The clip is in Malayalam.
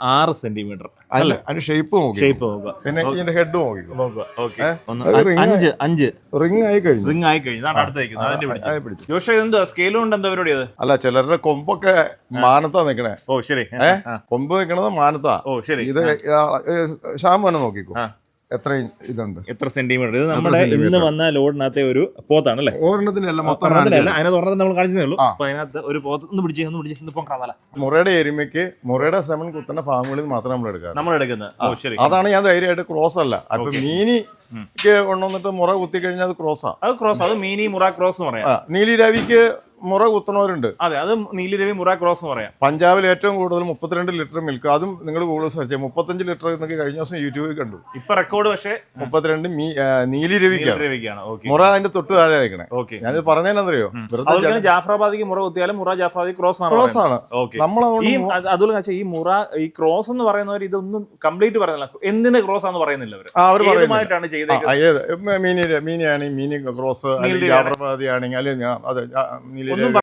ആറ് സെന്റിമീറ്റർ. അതിന്റെ ഷേപ്പ് ഷേപ്പ് നോക്കുക. പിന്നെ ഇതിന്റെ ഹെഡ് നോക്കുക. അഞ്ച് അഞ്ച്. റിംഗ് ആയി കഴിഞ്ഞു. റിംഗ് ആയി കഴിഞ്ഞു. ഇതാണ് അടുത്ത് നിൽക്കുന്നത് അതിന്റെ പിടിച്ചു ആയി പിടിച്ചു ജോഷ ഇതെന്താ സ്കെയിലും ഉണ്ട് എന്താ പരിപാടി അല്ല ചിലരുടെ കൊമ്പൊക്കെ മാനത്താ നിക്കണേ. ഓ ശരി. കൊമ്പ് നിക്കണത് മാനത്താ. ഓ ശരി. ഇത് തന്നെ നോക്കിക്കോ. എത്ര ഇതുണ്ട്. എത്ര സെന്റിമീറ്റർ? ഇത് നമ്മുടെ? ഇന്ന് വന്ന ലോഡിനകത്തെ ഒരു പോത്താണ് അല്ലേ അല്ല മൊത്തം ഒരെണ്ണത്തിലല്ല, അതിനകത്ത് ഒരെണ്ണത്തിൽ നമ്മൾ കാണിച്ചതേ ഉള്ളൂ. അപ്പൊ അതിനകത്ത് ഒരു പോത്ത് ഒന്ന് പിടിച്ച് ഒന്ന് പിടിച്ച് ഒന്ന് പൊക്കാതല്ല മുറയുടെ എരുമയ്ക്ക് മുറയുടെ സെമൻ കുത്തുന്ന ഫാമുകളിൽ മാത്രം നമ്മൾ എടുക്കാറ്. നമ്മൾ എടുക്കുന്നത്. ശരി. അതാണ് ഞാൻ ധൈര്യമായിട്ട് ക്രോസ് അല്ല. അപ്പൊ മീനി കൊണ്ടുവന്നിട്ട് മുറ കുത്തി കഴിഞ്ഞാൽ അത് ക്രോസാ അത് ക്രോസ് അത് മീനി മുറ ക്രോസ് എന്ന് പറയാം. നീലി നീലിരവിക്ക് മുറ കുത്തണവരുണ്ട്. അതെ അത് നീലിരവി മുറ ക്രോസ് എന്ന് പറയാം. പഞ്ചാബിൽ ഏറ്റവും കൂടുതൽ മുപ്പത്തിരണ്ട് ലിറ്റർ മിൽക്ക് അതും നിങ്ങൾ ഗൂഗിൾ സെർച്ച് ചെയ്യാം മുപ്പത്തഞ്ച് ലിറ്റർ എന്നൊക്കെ കഴിഞ്ഞ ദിവസം യൂട്യൂബിൽ കണ്ടു. ഇപ്പൊ റെക്കോർഡ് പക്ഷേ മുപ്പത്തിരണ്ട് നീലിരവിക്കാണ്. മുറ അതിന്റെ തൊട്ട് താഴെ നിൽക്കണേ. ഓക്കെ ഞാനിത് പറഞ്ഞതിനറിയോ ജാഫ്രാബാദിക്ക് മുറ കുത്തിയാലും മുറ ജാഫ്രാബാദി ക്രോസ് ക്രോസ് ആണ്. ഓക്കെ ഈ അതുപോലെ ഈ മുറ ഈ ക്രോസ് എന്ന് പറയുന്നവർ ഇതൊന്നും കംപ്ലീറ്റ് പറയുന്നില്ല. എന്തിന് ക്രോസ് ആണെന്ന് പറയുന്നില്ല അവർ ചെയ്തേക്കുന്നത് ആ, ഏത് മീനി ക്രോസ് ജാഫ്രാബാദി ആണെങ്കിൽ അല്ലെങ്കിൽ ഞാൻ-